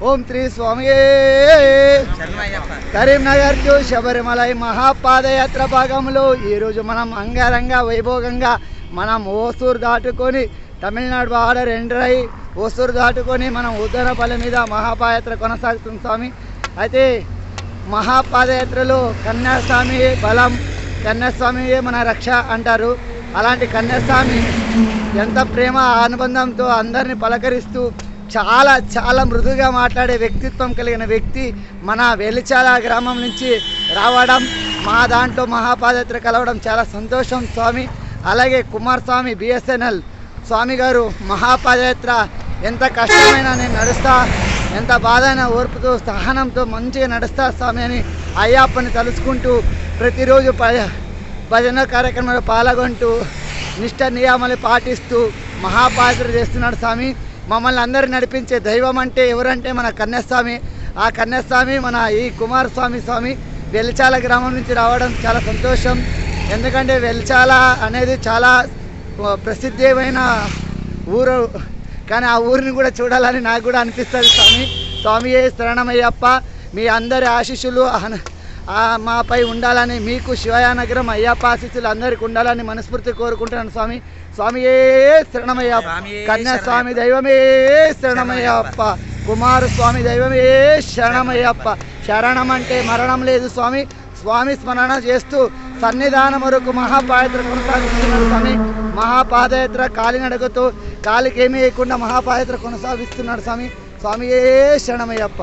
ఓం శ్రీ స్వామి కరీంనగర్ టు శబరిమలై మహాపాదయాత్ర భాగంలో ఈరోజు మనం అంగరంగ వైభోగంగా మనం ఓసూరు దాటుకొని తమిళనాడు బార్డర్ ఎంటర్ అయ్యి ఓసూరు దాటుకొని మనం ఉద్దరపల్లి మీద మహాపాదయాత్ర కొనసాగుతుంది స్వామి. అయితే మహాపాదయాత్రలో కన్యాస్వామి బలం కన్యాస్వామియే మన రక్ష అంటారు. అలాంటి కన్యాస్వామి ఎంత ప్రేమ అనుబంధంతో అందరిని పలకరిస్తూ చాలా చాలా మృదుగా మాట్లాడే వ్యక్తిత్వం కలిగిన వ్యక్తి మన వెలిచాల గ్రామం నుంచి రావడం మా దాంట్లో మహాపాదయాత్ర కలవడం చాలా సంతోషం స్వామి. అలాగే కుమారస్వామి బిఎస్ఎన్ఎల్ స్వామి గారు మహాపాదయాత్ర ఎంత కష్టమైనా నేను నడుస్తా ఎంత బాధైనా ఓర్పుతో సహనంతో మంచిగా నడుస్తా స్వామి అని అయ్యప్పని తలుచుకుంటూ ప్రతిరోజు భజన కార్యక్రమంలో పాల్గొంటూ నిష్ట నియామాలు పాటిస్తూ మహాపాత్ర చేస్తున్నాడు స్వామి. మమ్మల్ని అందరు నడిపించే దైవం అంటే ఎవరంటే మన కన్యాస్వామి. ఆ కన్యాస్వామి మన ఈ కుమారస్వామి స్వామి వెలిచాల గ్రామం నుంచి రావడం చాలా సంతోషం. ఎందుకంటే వెలిచాల అనేది చాలా ప్రసిద్ధమైన ఊరు. కానీ ఆ ఊరిని కూడా చూడాలని నాకు కూడా అనిపిస్తుంది స్వామి. స్వామియే శరణమయ్యప్ప. మీ అందరి ఆశీస్సులు అహన- మాపై ఉండాలని మీకు శివయానగరం అయ్యప్ప ఆశీస్సులు అందరికి ఉండాలని మనస్ఫూర్తి కోరుకుంటున్నాను స్వామి. స్వామియే శరణమయ్యప్ప స్వామియే కన్యా స్వామి శరణమయ్యప్ప. దైవమే శరణమయ్యప్ప. కుమార స్వామి దైవమే శరణమయ్యప్ప. శరణం అంటే మరణం లేదు స్వామి. స్వామి స్మరణ చేస్తూ సన్నిధానం వరకు మహాపాదయాత్ర కొనసాగిస్తున్నాడు స్వామి. మహాపాదయాత్ర కాలినడకతో కాలికి ఏమీ వేయకుండా మహాపాదయాత్ర కొనసాగిస్తున్నాడు స్వామి. స్వామియే శరణమయ్యప్ప.